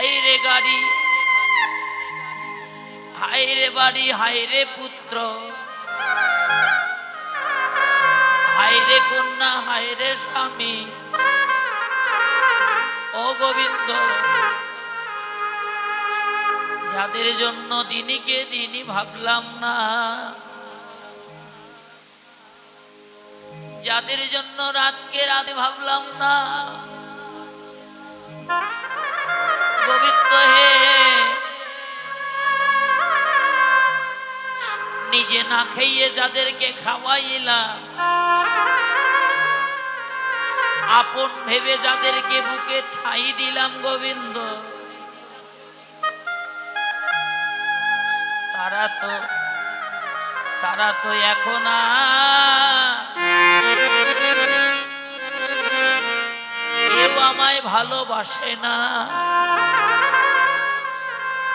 হাইরে গাড়ি হাইরে বাড়ি হাইরে পুত্র হাইরে কন্যা হাইরে স্বামী। ও গোবিন্দ, যাদের জন্য দিনীকে দিনই ভাবলাম না, যাদের জন্য রাতকে রাতে ভাবলাম না গোবিন্দ হে। নিজে না খাইয়ে যাদেরকে খাওয়াইলাম, আপন ভেবে যাদেরকে বুকে ঠাই দিলাম গোবিন্দ। তারা তো তারা তো এখন কেউ আমায় ভালোবাসে না।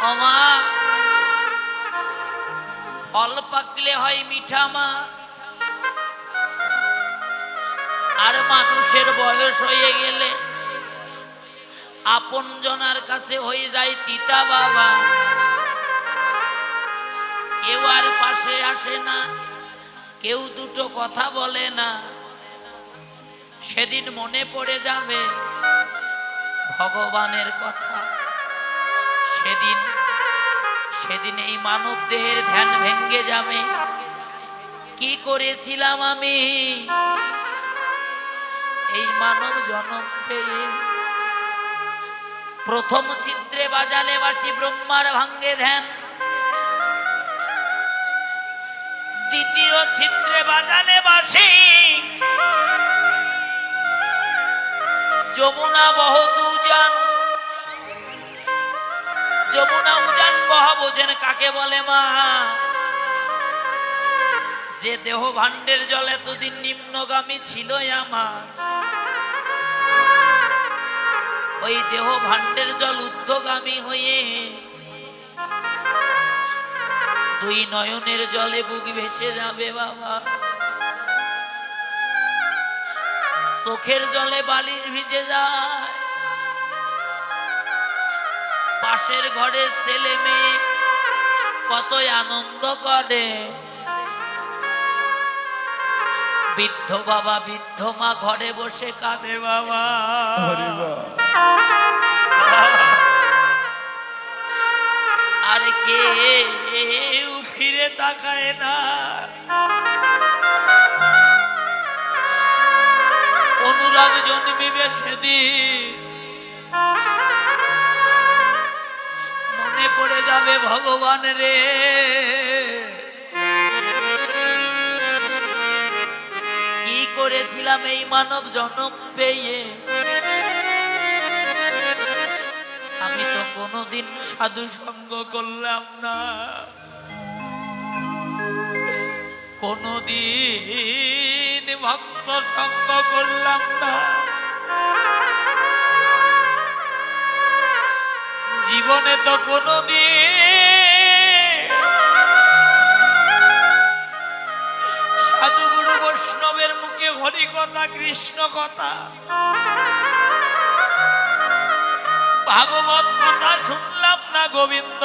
আমা ফল পাকলে হয় মিঠা মা। আর মানুষের বয়স হয়ে গেলে আপন জনার কাছে হয়ে যায় তিতা বাবা। কেউ আর পাশে আসে না, কেউ দুটো কথা বলে না। সেদিন মনে পড়ে যাবে ভগবানের কথা, সেদিন সেদিন এই মানব দেহের ধ্যান ভেঙ্গে যাবে। কি করেছিলাম আমি? এই মানব জনম পেয়ে প্রথম চিত্রে বাজালে বাসি ব্রহ্মার ভাঙ্গে ধ্যান। দ্বিতীয় চিত্রে বাজালে বাসি যমুনা বহুত উজান যমুনা উজান বহা বোঝেন কাকে বলে মা? যে দেহ ভাণ্ডের জল এতদিন নিম্নগামী ছিল আমার। ওই দেহ ভাণ্ডের জল ঊর্ধ্বগামী হয়ে দুই নয়নের জলে বুক ভেসে যাবে বাবা। চোখের জলে বালির ভিজে যায়। পাশের ঘরে ছেলে মেয়ে কতই আনন্দ করে। বৃদ্ধ বাবা বৃদ্ধ মা ঘরে বসে কাঁদে বাবা। আর কেউ ফিরে তাকায় না। অনুরাগ জন্মিবে সেদিন। পড়ে যাবে ভগবান রে। কি করেছিলাম এই মানব জনম পেয়ে? আমি তো কোনোদিন সাধু সঙ্গ করলাম না। কোনোদিন ভক্ত সঙ্গ করলাম না। জীবনে তো কোনোদিন সাধুগুরু বৈষ্ণবের মুখে হরি কথা, কৃষ্ণ কথা, ভাগবত কথা শুনলাম না গোবিন্দ।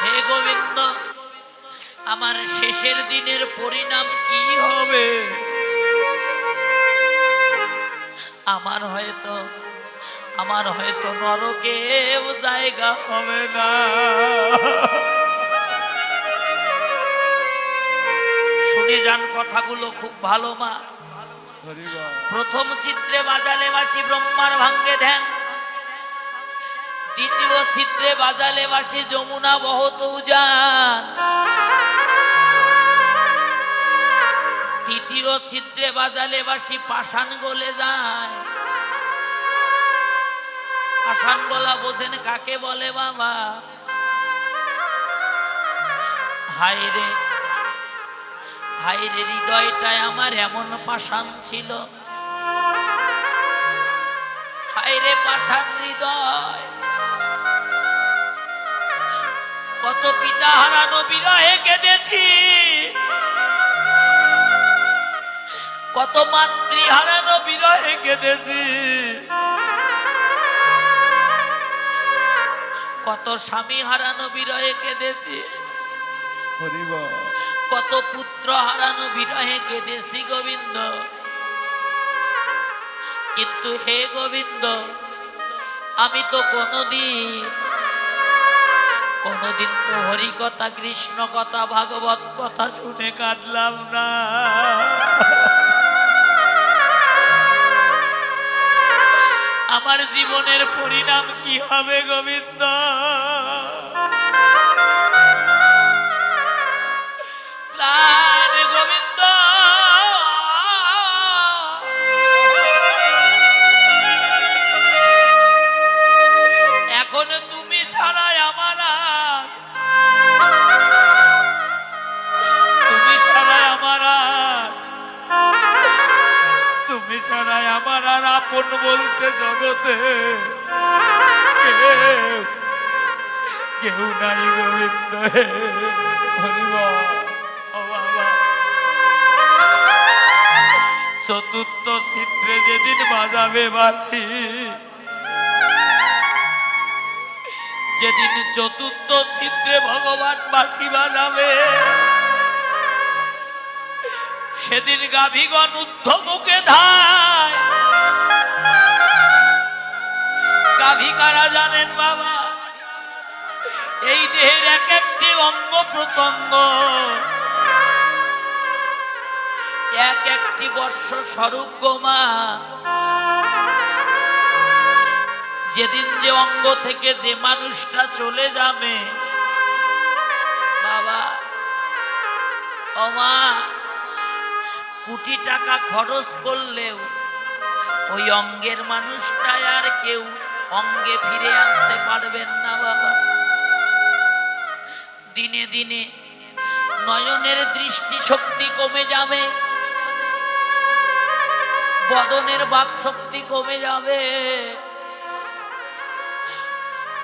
হে গোবিন্দ, আমার শেষের দিনের পরিণাম কি হবে? আমার হয়তো আমার হয়তো নরকেও জায়গা হবে না। শুনে যান কথাগুলো খুব ভালো, মা। প্রথম চিত্রে বাজালে বাসি ব্রহ্মার ভাঙ্গে ধ্যান। দ্বিতীয় চিত্রে বাজালে বাসি যমুনা বহুত উজান। তৃতীয় চিত্রে বাজালে বাসি পাষাণ গলে যায়। পাষাণ গলা বোঝেন কাকে বলে বাবা? হায় রে ভাইরে হৃদয়টায় আমার এমন পাষাণ ছিল। হায়রে পাষাণ হৃদয়। কত পিতা হারানো বিরহে কেঁদেছি। কত মাতৃ হারানো বিরহে কেঁদেছি। কত স্বামী হারানো বিরহে কেঁদেছি। কত পুত্র হারানো বিরহে কেঁদেছি গোবিন্দ। কিন্তু হে গোবিন্দ আমি তো কোনোদিন কোনোদিন তো হরি কথা কৃষ্ণ কথা ভাগবত কথা শুনে কাটলাম না। জীবনের পরিণাম কি হবে গোবিন্দ বলতে জগতে কেউ নাই গোবিন্দ চতুর্থ চিত্রে যেদিন বাজাবে বাসি যেদিন চতুর্থ চিত্রে ভগবান বাসি বাজাবে, সেদিন গাভীগণ উদ্ধ মুখে ধায়। গাভী কারা জানেন বাবা, এই দেহের এক একটি অঙ্গ প্রত্যঙ্গ, এক একটি বর্ষ স্বরূপ গোমা যেদিন যে অঙ্গ থেকে যে মানুষটা চলে যাবে, বাবা অমা কোটি টাকা খরচ করলেও ওই অঙ্গের মানুষটা আর কেউ অঙ্গে ফিরে আনতে পারবেন না বাবা। দিনে দিনে নয়নের দৃষ্টি শক্তি কমে যাবে বদনের বাক শক্তি কমে যাবে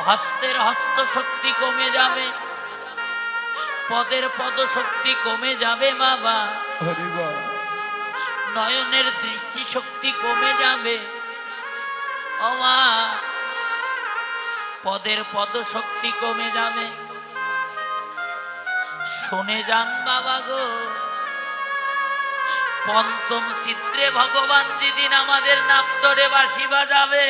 হস্তের হস্ত শক্তি কমে যাবে পদের পদ শক্তি কমে যাবে বাবা। নয়নের দৃষ্টি শক্তি কমে যাবে। অমা পদের পদ শক্তি কমে যাবে। শুনে যান বাবা গো। পঞ্চম চিত্রে ভগবান যেদিন আমাদের নাম ধরে বাসি বাজাবে,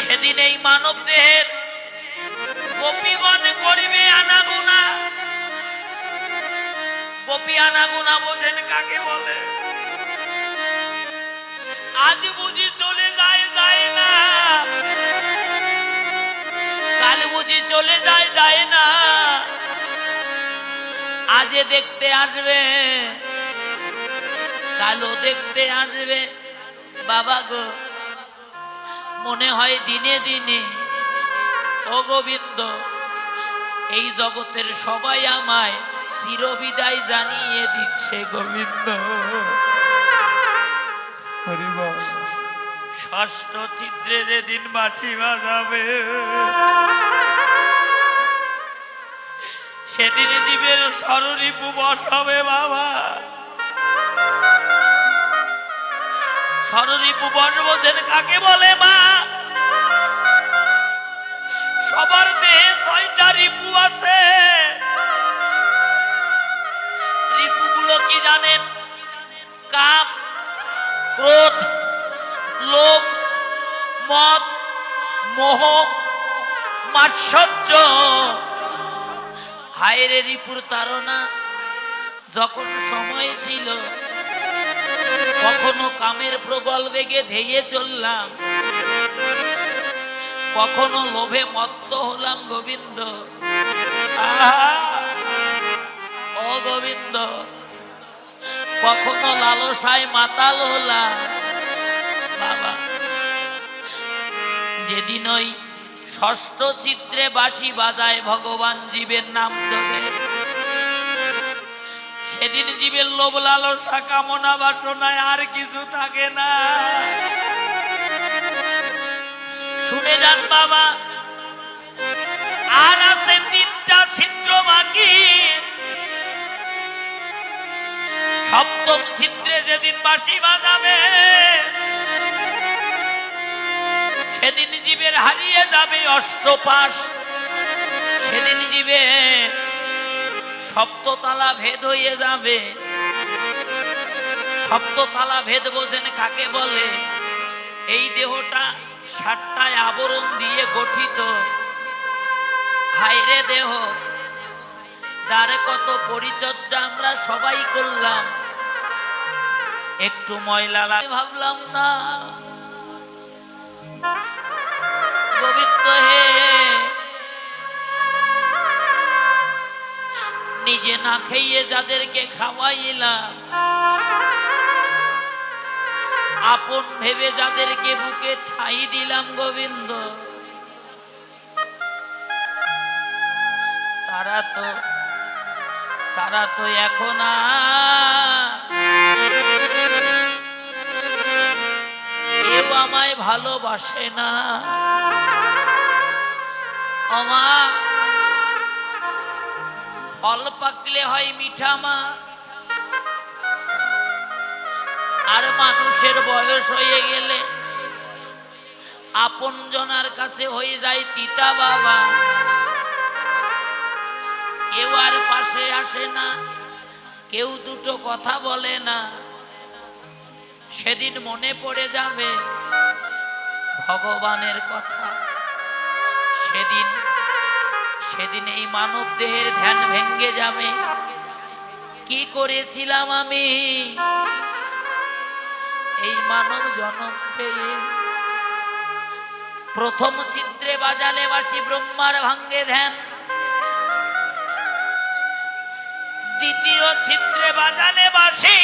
সেদিন এই মানব দেহের গোপীগণ করিবে আনাগুনা। গোপী আনাগুনা বোঝেন কাকে বলে? আজ বুঝি চলে যায় যায় না। কাল বুঝি চলে যায় যায় না। আজে দেখতে আসবে কালো দেখতে আসবে। বাবা গো, মনে হয় দিনে দিনে, ও গোবিন্দ, এই জগতের সবাই আমায় চিরবিদায় জানিয়ে দিচ্ছে গোবিন্দ। ষষ্ঠ চিত্রে যেদিন বাঁশি বাজাবে, সেদিন জীবের স্বরূপু বসাবে বাবা। স্বরূপু বস বোঝেন কাকে বলে মা? সবার দেহে ছয়টা রিপু আছে। রিপুগুলো কি জানেন? কাম, ক্রোধ মোহ মাৎসর্য হায়রে রিপুর তারা যখন সময় ছিল, কখনো কামের প্রবল বেগে ধেয়ে চললাম। কখনো লোভে মত্ত হলাম গোবিন্দ! ও গোবিন্দ কখনো লালসায় মাতাল হলাম। যেদিন ওই ষষ্ঠ চিত্রে বাঁশি বাজায়, ভগবান জীবের নাম ধরে সেদিন জীবের লোভ লালসা কামনা বাসনায় আর কিছু থাকে না। শুনে যান বাবা, আর আছে তিনটা ছিদ্র বাকি। সপ্তম ছিদ্রে যেদিন বাঁশি বাজাবে সেদিন জীবের হারিয়ে যাবে অষ্টপাশ। সেদিন জীবে সপ্ততলা ভেদ হয়ে যাবে। সপ্ততলা ভেদ বোঝেন কাকে বলে? এই দেহটা সাতটায় আবরণ দিয়ে গঠিত। হাইরে দেহ, যারে কত পরিচর্যা আমরা সবাই করলাম। একটু ময়লা ভাবলাম না। গোবিন্দ হে। নিজে না খেয়ে যাদেরকে খাওয়াইলাম, আপন ভেবে যাদেরকে বুকে ঠাই দিলাম গোবিন্দ। তারা তো তারা তো এখন আর আমায় ভালোবাসে না। আমা ফল পাকলে হয় মিঠা মা। আর মানুষের বয়স হয়ে গেলে আপন জনার কাছে হয়ে যায় তিতা বাবা। কেউ আর পাশে আসে না, কেউ দুটো কথা বলে না। সেদিন মনে পড়ে যাবে ভগবানের কথা। সেদিন সেদিন এই মানব দেহের ধ্যান ভেঙ্গে যাবে। কি করেছিলাম আমি? এই মানব জনম পেয়ে প্রথম চিত্রে বাজালে বাসি ব্রহ্মার ভাঙ্গে ধ্যান। দ্বিতীয় চিত্রে বাজালে বাসি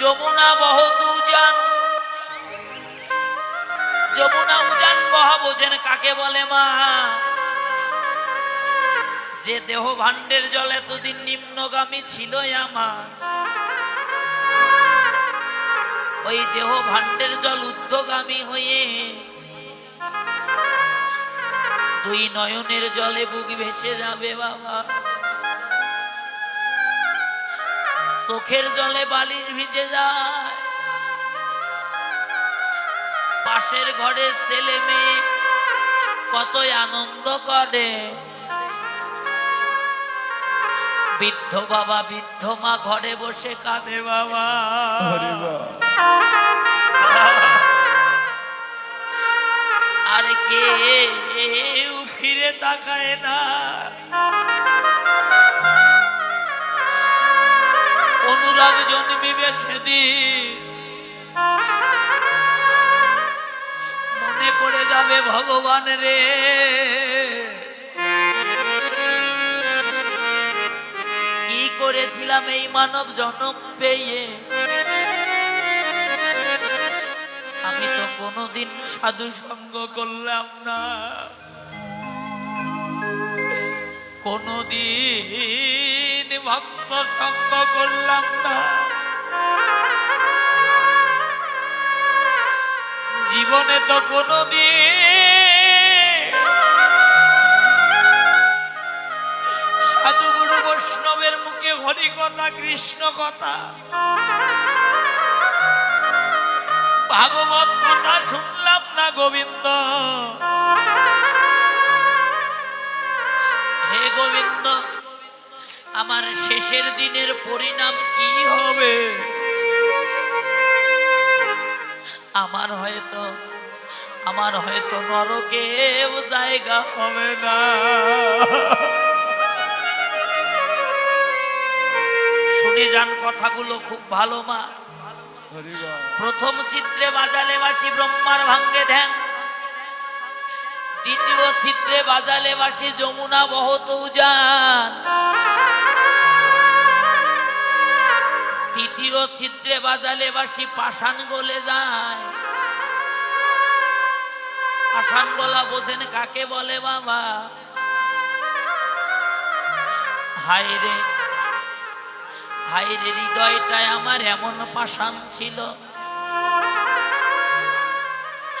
যমুনা বহুত উজান যমুনা উজান বহা বোঝেন কাকে বলে মা? যে দেহ ভাণ্ডের জল এতদিন নিম্নগামী ছিল আমার। ওই দেহ ভাণ্ডের জল ঊর্ধ্বগামী হয়ে দুই নয়নের জলে বুক ভেসে যাবে বাবা। চোখের জলে বালিশ ভিজে যায়। পাশের ঘরের ছেলে মেয়ে কতই আনন্দ করে। বৃদ্ধ বাবা বৃদ্ধ মা ঘরে বসে কাঁদে বাবা। আর কেউ ফিরে তাকায় না। অনুরাগ জন্মিবে সেদিন। মনে পড়ে যাবে ভগবান রে। কি করেছিলাম এই মানব জনম পেয়ে? আমি তো কোনোদিন সাধু সঙ্গ করলাম না। কোনোদিন ভক্ত সঙ্গ করলাম না। জীবনে তো কোনোদিন সাধুগুরু বৈষ্ণবের মুখে হরি কথা, কৃষ্ণ কথা, ভাগবত কথা শুনলাম না গোবিন্দ। হে গোবিন্দ, আমার শেষের দিনের পরিণাম কি হবে? আমার হয়তো আমার হয়তো নরকেও জায়গা হবে না। শুনে যান কথাগুলো খুব ভালো, মা। প্রথম চিত্রে বাজালে বাসি ব্রহ্মার ভাঙ্গে ধ্যান দ্বিতীয় চিত্রে বাজালে বাসি যমুনা বহত উজান। তৃতীয় চিত্রে বাজালে বাসি পাষাণ গলে যায়। পাষাণ গলা বোঝেন কাকে বলে বাবা? হায় রে ভাইয়ের হৃদয়টায় আমার এমন পাষাণ ছিল।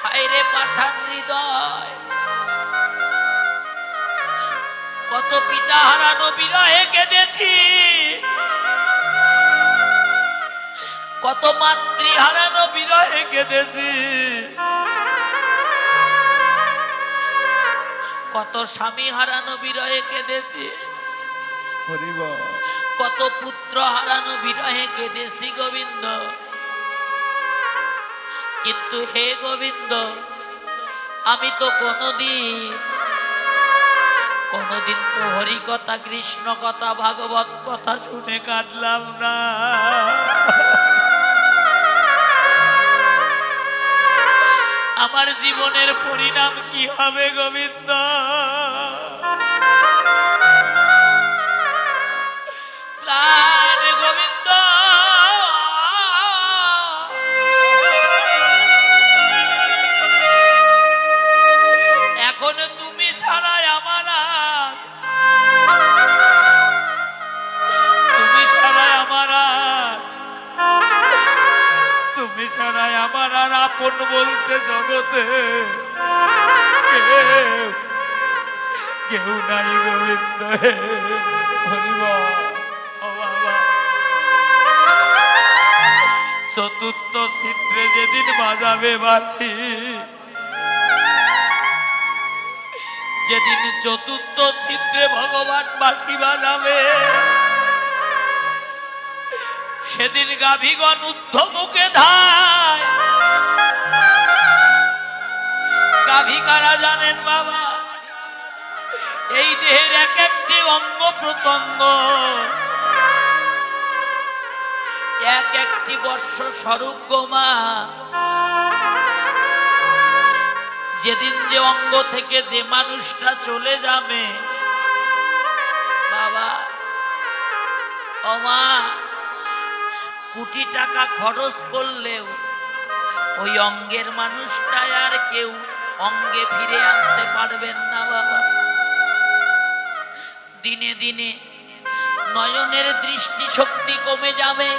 হায়রে পাষাণ হৃদয়। কত পিতা হারানো বিরহে কেঁদেছি। কত মাতৃ হারানো বিরহে কেঁদেছি। কত স্বামী হারানো বিরহে কেঁদেছি। কত পুত্র হারানো বিরহে কেঁদেছি গোবিন্দ। কিন্তু হে গোবিন্দ আমি তো কোনদিন কোনদিন তো হরি কথা, কৃষ্ণ কথা, ভাগবত কথা শুনে কাটলাম না। আমার জীবনের পরিণাম কি হবে গোবিন্দ? আমার আপন বলতে জগতে কেউ নাই গোবিন্দ চতুর্থ চিত্রে যেদিন বাজাবে বাসি যেদিন চতুর্থ চিত্রে ভগবান বাসি বাজাবে, সেদিন গাভীগণ উদ্ধ মুখে ধায় গাভী কারা জানেন বাবা। এই দেহের এক একটি অঙ্গ প্রত্যঙ্গ। এক একটি বর্ষ স্বরূপ গোমা যেদিন যে অঙ্গ থেকে যে মানুষটা চলে যাবে, বাবা অমা কোটি টাকা খরচ করলেও ওই অঙ্গের মানুষটা আর কেউ অঙ্গে ফিরে আনতে পারবেন না বাবা। দিনে দিনে নয়নের দৃষ্টি শক্তি কমে যাবে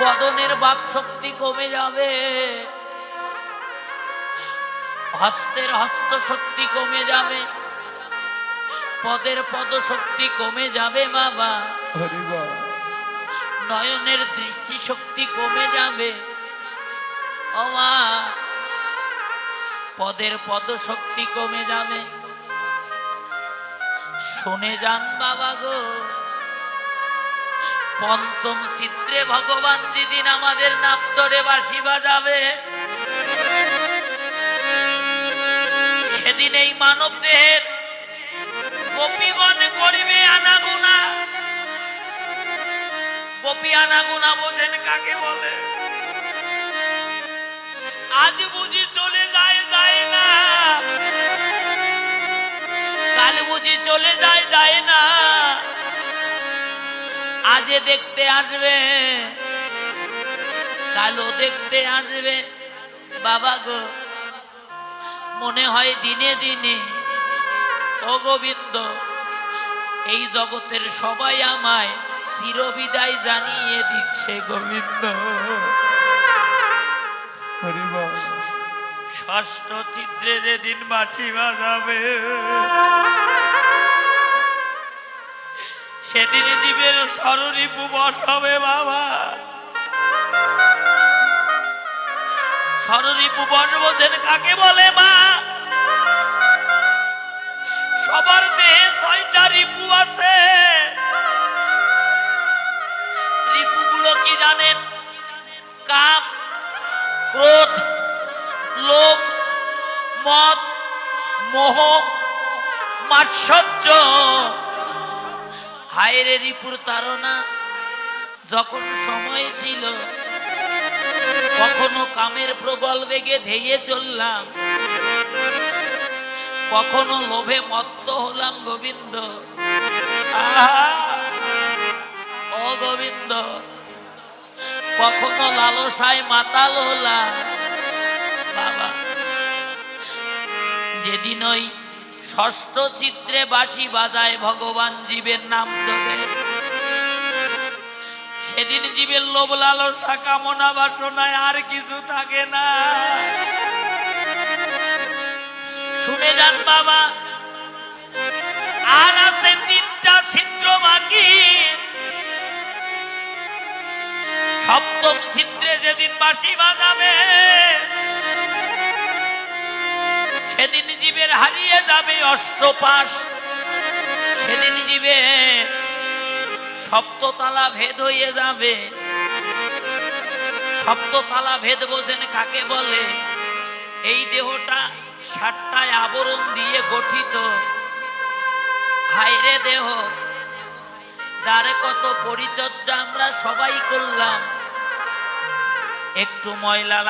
বদনের বাক শক্তি কমে যাবে হস্তের হস্ত শক্তি কমে যাবে পদের পদ শক্তি কমে যাবে বাবা। নয়নের দৃষ্টি শক্তি কমে যাবে। অমা পদের পদ শক্তি কমে যাবে। শুনে যান বাবা গো। পঞ্চম চিত্রে ভগবান যেদিন আমাদের নাম ধরে বাসি বাজাবে, সেদিন এই মানব দেহের গোপীগণ করিবে আনাগুনা। গোপী আনাগুনা বোঝেন কাকে বলে? আজ বুঝি চলে যায় যায় না। কাল বুঝি চলে যায় যায় না। আজে দেখতে আসবে কালো দেখতে আসবে। বাবা গো, মনে হয় দিনে দিনে, ও গোবিন্দ, এই জগতের সবাই আমায় চিরবিদায় জানিয়ে দিচ্ছে গোবিন্দ। ষষ্ঠ চিত্রে যেদিন বাঁশি বাজাবে সেদিন জীবের স্বরূপু বস হবে বাবা। স্বরূপু বস বোঝেন কাকে বলে মা? সবার দেহে ছয়টা রিপু আছে। রিপুগুলো কি জানেন? কাম, ক্রোধ লোভ, মদ, মোহ, মাৎসর্য। হায়রে রিপুর তারা যখন সময় ছিল, কখনো কামের প্রবল বেগে ধেয়ে চললাম। কখনো লোভে মত্ত হলাম গোবিন্দ! ও গোবিন্দ কখনো লালসায় মাতাল হলাম। যেদিন ওই ষষ্ঠ চিত্রে বাঁশি বাজায়, ভগবান জীবের নাম ধরে সেদিন জীবের লোভ লালসা কামনা বাসনায় আর কিছু থাকে না। শুনে যান বাবা, আর আছে তিনটা ছিদ্র বাকি। বাঁশি বাজাবে সেদিন জীবের হারিয়ে যাবে অষ্টপাশ। সেদিন জীবে সপ্ততলা ভেদ হয়ে যাবে। সপ্ততলা ভেদ বোঝেন কাকে বলে? এই দেহটা সাতটায় আবরণ দিয়ে গঠিত। হাইরে দেহ, যারে কত পরিচর্যা আমরা সবাই করলাম। একটু ময়লা